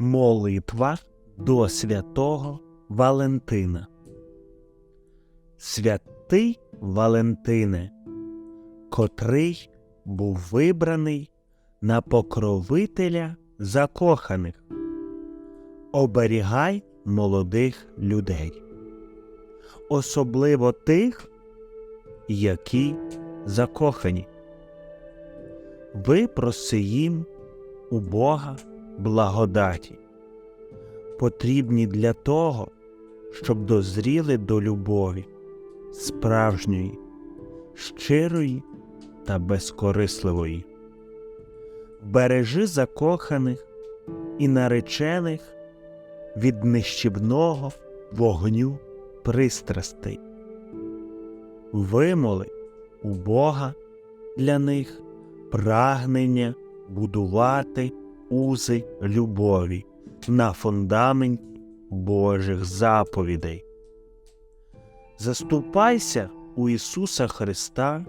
Молитва до святого Валентина. Святий Валентине, котрий був вибраний на покровителя закоханих, оберігай молодих людей, особливо тих, які закохані. Випроси їм у Бога благодаті, потрібні для того, щоб дозріли до любові, справжньої, щирої та безкорисливої. Бережи закоханих і наречених від нищівного вогню пристрастей. Вимоли у Бога для них прагнення будувати узи любові на фундаменті Божих заповідей. Заступайся у Ісуса Христа,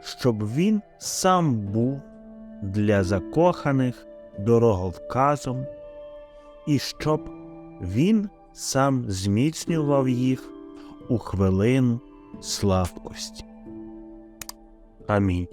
щоб Він сам був для закоханих дороговказом, і щоб Він сам зміцнював їх у хвилину слабкості. Амінь.